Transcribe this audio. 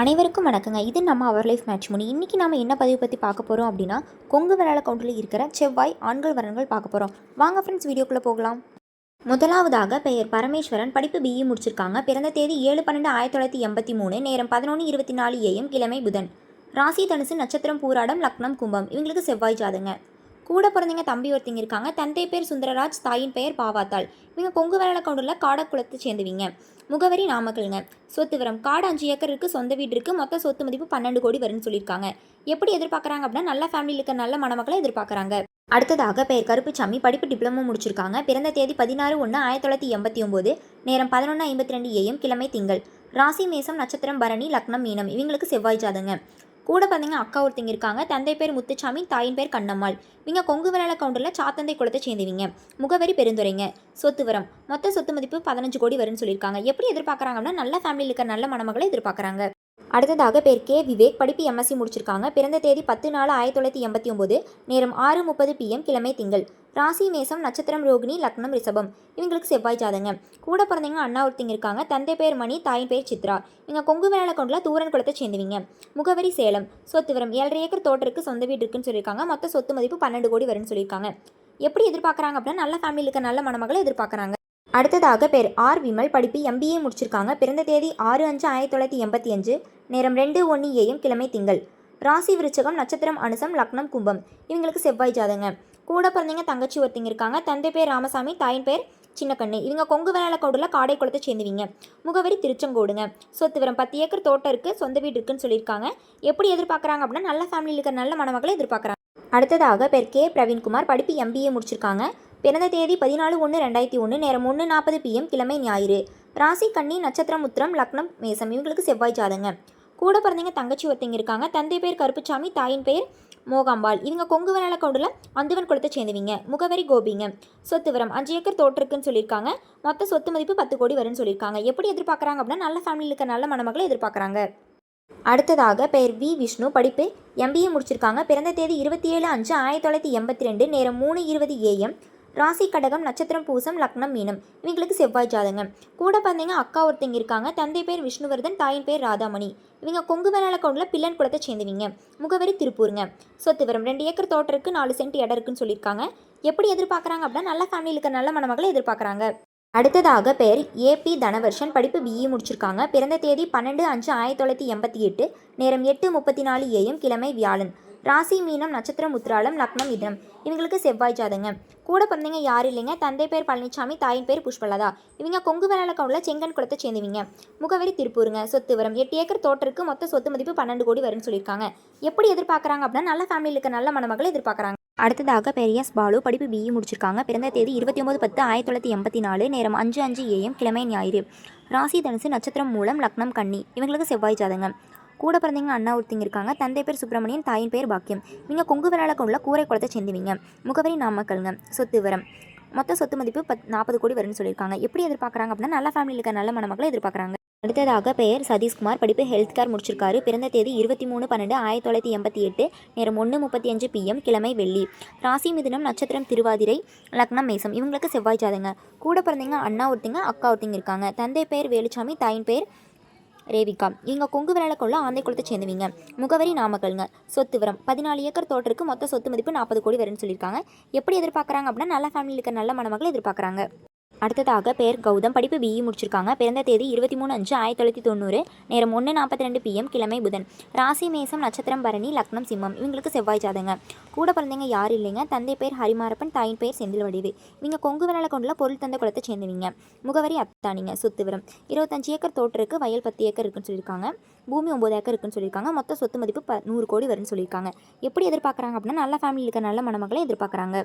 அனைவருக்கும் வணக்கங்க. இது நம்ம அவர் லைஃப் மேட்ச் முனி இன்றைக்கி நம்ம என்ன பதிவு பற்றி பார்க்க போகிறோம் அப்படின்னா கொங்கு விரல கவுண்டில் இருக்கிற செவ்வாய் ஆண்கள் வரன்கள் பார்க்க போகிறோம் வாங்க ஃப்ரெண்ட்ஸ் வீடியோக்குள்ளே போகலாம். முதலாவதாக பெயர் பரமேஸ்வரன். படிப்பு பிஇ முடிச்சிருக்காங்க. பிறந்த தேதி ஏழு பன்னெண்டு ஆயிரத்தி தொள்ளாயிரத்தி எண்பத்தி மூணு. நேரம் பதினொன்று இருபத்தி நாலு ஏஎம் கிழமை புதன். ராசி தனுசு நட்சத்திரம் பூராடம் லக்னம் கும்பம். இவங்களுக்கு செவ்வாய் ஜாதங்க கூட பிறந்தவங்க தம்பி ஒருத்தங்க இருக்காங்க. தந்தை பேர் சுந்தரராஜ் தாயின் பெயர் பாவாத்தாள். இவங்க கொங்கு விரல கவுண்டில் காடக்குளத்தை சேர்ந்தவங்க. முகவரி நாமக்கல்ங்க. சொத்து விவரம். காடு அஞ்சு ஏக்கர் இருக்குது சொந்த வீடு இருக்குது மொத்த சொத்து மதிப்பு பன்னெண்டு கோடி வரும்னு சொல்லியிருக்காங்க. எப்படி எதிர்பார்க்குறாங்க அப்படின்னா நல்ல ஃபேமிலியில் இருக்க நல்ல மணமக்களை எதிர்பார்க்குறாங்க. அடுத்ததாக பெயர் கருப்புச்சாமி. படிப்பு டிப்ளமோ முடிச்சிருக்காங்க. பிறந்த தேதி பதினாறு ஒன்று ஆயிரத்தி தொள்ளாயிரத்தி எண்பத்தி ஒம்பது. நேரம் பதினொன்று ஐம்பத்தி ரெண்டு ஏஎம் கிழமை திங்கள். ராசி மேசம் நட்சத்திரம் பரணி லக்னம் மீனம். இவங்களுக்கு செவ்வாய் ஜாதங்க கூட பார்த்தீங்கன்னா அக்கா ஒருத்தங்க இருக்காங்க. தந்தை பேர் முத்துச்சாமி தாயின் பேர் கண்ணம்மாள். இவங்க கொங்கு விரல கவுண்டரில் சாத்தந்தை குளத்தை சேர்ந்தவங்க முகவரி பெருந்துரைங்க சொத்து வரம். மொத்த சொத்து மதிப்பு பதினஞ்சு கோடி வரும்னு சொல்லியிருக்காங்க. எப்படி எதிர்பார்க்குறாங்கன்னா நல்ல ஃபேமிலியில் இருக்க நல்ல மணமகளை எதிர்பார்க்குறாங்க. அடுத்ததாக பேர் கே. விவேக். படிப்பு எம்எஸ்சி முடிச்சிருக்காங்க. பிறந்த தேதி பத்து நாலு ஆயிரத்தி தொள்ளாயிரத்தி எண்பத்தி ஒம்பது நேரம் ஆறு முப்பது பிஎம் கிழமை திங்கள். ராசி மேசம் நட்சத்திரம் ரோகிணி லக்னம் ரிஷபம். இவங்களுக்கு செவ்வாய் ஜாதங்க கூட பிறந்தவங்க அண்ணா ஒருத்தங்க இருக்காங்க. தந்தை பேர் மணி தாயின் பேர் சித்ரா. இவங்க கொங்கு வேலை கொண்டுல தூரன் குளத்தை சேர்ந்துவீங்க. முகவரி சேலம். சொத்து வரம் ஏழரை ஏக்கர் தோட்டருக்கு சொந்த வீடு இருக்குன்னு சொல்லியிருக்காங்க. மொத்த சொத்து மதிப்பு பன்னெண்டு கோடி வரும்னு சொல்லியிருக்காங்க. எப்படி எதிர்பார்க்குறாங்க அப்படின்னா நல்ல ஃபேமிலியில் இருக்க நல்ல மணமகளை எதிர்பார்க்குறாங்க. அடுத்ததாக பேர் ஆர். விமல். படிப்பு எம்பிஏ முடிச்சிருக்காங்க. பிறந்த தேதி ஆறு அஞ்சு ஆயிரத்தி தொள்ளாயிரத்தி எண்பத்தி அஞ்சு. நேரம் ரெண்டு ஒன்று ஏஎம் கிழமை திங்கள். ராசி விருச்சகம் நட்சத்திரம் அனுசம் லக்னம் கும்பம். இவங்களுக்கு செவ்வாய் ஜாதங்க கூட பிறந்தவங்க தங்கச்சி ஒருத்தங்க இருக்காங்க. தந்தை பேர் ராமசாமி தாயின் பேர் சின்னக்கண்ணு. இவங்க கொங்கு வேலை காடை குளத்தை சேர்ந்துவீங்க. முகவரி திருச்செங்கோடுங்க. சொத்து விவரம் பத்து ஏக்கர் தோட்டம் இருக்குது சொந்த வீடு இருக்குன்னு சொல்லியிருக்காங்க. எப்படி எதிர்பார்க்குறாங்க அப்படின்னா நல்ல ஃபேமிலியில் இருக்கிற நல்ல மணமக்களை எதிர்பார்க்குறாங்க. அடுத்ததாக பேர் கே. பிரவீன்குமார் படிப்பு எம்பிஏ முடிச்சிருக்காங்க. பிறந்த தேதி பதினாலு ஒன்று ரெண்டாயிரத்தி ஒன்று நேரம் ஒன்று நாற்பது பிஎம் கிழமை ஞாயிறு. ராசி கண்ணி நட்சத்திரம் உத்திரம் லக்னம் மேசம் இவங்களுக்கு செவ்வாய் ஜாதங்க கூட பிறந்தவங்க தங்கச்சி ஒருத்தங்க இருக்காங்க. தந்தை பேர் கருப்புச்சாமி தாயின் பேர் மோகாம்பாள் இவங்க கொங்கு வேலை கவுண்டில் அந்துவன் குளத்தை சேர்ந்துவீங்க. முகவரி கோபிங்க. சொத்து வரம் அஞ்சு ஏக்கர் தோட்டிருக்குன்னு சொல்லியிருக்காங்க. மொத்த சொத்து மதிப்பு பத்து கோடி வரும்னு சொல்லியிருக்காங்க. எப்படி எதிர்பார்க்குறாங்க அப்படின்னா நல்ல ஃபேமிலியில் இருக்க நல்ல மணமக்களை எதிர்பார்க்குறாங்க. அடுத்ததாக பெயர் வி. விஷ்ணு. படிப்பு எம்பிஏ முடிச்சிருக்காங்க. பிறந்த தேதி இருபத்தி ஏழு அஞ்சு ஆயிரத்தி தொள்ளாயிரத்தி எண்பத்தி ரெண்டு நேரம் மூணு இருபது ஏஎம் ராசி கடகம் நட்சத்திரம் பூசம் லக்னம் மீனம். இவங்களுக்கு செவ்வாய் ஜாதங்க கூட பார்த்தீங்க அக்கா ஒருத்தங்க இருக்காங்க. தந்தை பேர் விஷ்ணுவர்தன் தாயின் பேர் ராதாமணி. இவங்க கொங்கு வேளாள கவுண்டில் பில்லன் குளத்தை சேர்ந்துவீங்க. முகவரி திருப்பூருங்க. சொத்து வரும் ரெண்டு ஏக்கர் தோட்டம் இருக்குது நாலு சென்ட் இடம் இருக்குன்னு சொல்லியிருக்காங்க. எப்படி எதிர்பார்க்குறாங்க அப்படின்னா நல்ல ஃபேமிலியில் இருக்க நல்ல மணமகளை எதிர்பார்க்குறாங்க. அடுத்ததாக பேர் ஏபி தனவர்ஷன். படிப்பு பிஇ முடிச்சிருக்காங்க. பிறந்த தேதி பன்னெண்டு அஞ்சு ஆயிரத்தி தொள்ளாயிரத்தி எண்பத்தி எட்டு. நேரம் எட்டு முப்பத்தி நாலு ஏஎம் கிழமை வியாழன். ராசி மீனம் நட்சத்திரம் உத்திராலம் லக்னம் இதனம் இவங்களுக்கு செவ்வாய் ஜாதங்க கூட பிறந்தவங்க யாரும் இல்லைங்க? தந்தை பேர் பழனிசாமி தாயின் பேர் புஷ்பலதா. இவங்க கொங்கு வேளாளக்கவுண்டில் செங்கன் குளத்தை சேர்ந்துவீங்க. முகவரி திருப்பூருங்க. சொத்து வரும். எட்டு ஏக்கர் தோட்டருக்கு மொத்த சொத்து மதிப்பு பன்னெண்டு கோடி வரும்னு சொல்லியிருக்காங்க. எப்படி எதிர்பார்க்குறாங்க அப்படின்னா நல்ல ஃபேமிலியில் இருக்க நல்ல மணமகளை எதிர்பார்க்குறாங்க. அடுத்ததாக பெரியஸ் பாலு படிப்பு பிஇ முடிச்சிருக்காங்க. பிறந்த தேதி இருபத்தி ஒம்பது பத்து ஆயிரத்தி தொள்ளாயிரத்தி எண்பத்தி நாலு. நேரம் அஞ்சு அஞ்சு ஏஎம் கிழமை ஞாயிறு. ராசி தனுசு நட்சத்திரம் மூலம் லக்னம் கன்னி. இவங்களுக்கு செவ்வாய் ஜாதங்க கூட பிறந்தவங்க அண்ணா ஒருத்தங்க இருக்காங்க. தந்தை பேர் சுப்பிரமணியன் தாயின் பேர் பாக்கியம். இவங்க கொங்கு விரல உள்ள கூரை குளத்தை சேர்ந்துவீங்க. முகவரி நாமக்கல்ங்க. சொத்து விவரம். மொத்த சொத்து மதிப்பு பத் நாற்பது கோடி வரும்னு சொல்லியிருக்காங்க. எப்படி எதிர்பார்க்குறாங்க அப்படின்னா நல்ல ஃபேமிலியில் இருக்க நல்ல மணமக்களை எதிர்பார்க்குறாங்க. அடுத்ததாக பெயர் சதீஷ்குமார். படிப்பு ஹெல்த் கேர் முடிச்சிருக்காரு. பிறந்த தேதி இருபத்தி மூணு பன்னெண்டு ஆயிரத்தி தொள்ளாயிரத்தி எண்பத்தி எட்டு. நேரம் ஒன்று முப்பத்தி அஞ்சு பிஎம் கிழமை வெள்ளி. ராசி மிதுனம் நட்சத்திரம் திருவாதிரை லக்னம் மேசம். இவங்களுக்கு செவ்வாய் ஜாதங்க கூட பிறந்தவங்க அண்ணா ஒருத்தங்க அக்கா ஒருத்தங்க இருக்காங்க. தந்தை பேர் வேலுச்சாமி தாயின் பேர் ரேவிகா இவங்க கொங்கு விரலக்குள்ள ஆந்தை குளத்தை சேர்ந்துவீங்க. முகவரி நாமக்கல்ங்க. சொத்து விரம் பதினாலு ஏக்கர் தோட்டருக்கு மொத்த சொத்து மதிப்பு நாற்பது கோடி வரும்னு சொல்லியிருக்காங்க. எப்படி எதிர்பார்க்குறாங்க அப்படின்னா நல்ல ஃபேமிலியில் இருக்க நல்ல மணமக்கள் எதிர்பார்க்குறாங்க. அடுத்ததாக பேர் கௌதம். படிப்பு பிஇ முடிச்சிருக்காங்க. பிறந்த தேதி இருபத்தி மூணு அஞ்சு ஆயிரத்தி தொள்ளாயிரத்தி தொண்ணூறு. நேரம் ஒன்று நாற்பத்தி ரெண்டு பிஎம் கிழமை புதன். ராசி மேசம் நட்சத்திரம் பரணி லக்னம் சிம்மம். இவங்களுக்கு செவ்வாய் ஜாதங்க கூட பிறந்தவங்க யார் இல்லைங்க? தந்தை பேர் ஹரிமாரப்பன் தாயின் பேர் செந்தில் வடிவு இவங்க கொங்கு விரல கொண்டுள்ள பொருள் தந்த குளத்தை சேர்ந்துவீங்க. முகவரி அத்தானிங்க சொத்து இருபத்தஞ்சு ஏக்கர் தோட்டருக்கு வயல் பத்து ஏக்கர் இருக்குன்னு சொல்லியிருக்காங்க. பூமி ஒம்பது ஏக்கர் இருக்குன்னு சொல்லியிருக்காங்க. மொத்த சொத்து மதிப்பு ப நூறு கோடி வரும்னு சொல்லியிருக்காங்க. எப்படி எதிர்பார்க்குறாங்க அப்படின்னா நல்ல ஃபேமிலி இருக்க நல்ல மணமக்களை எதிர்பார்க்குறாங்க.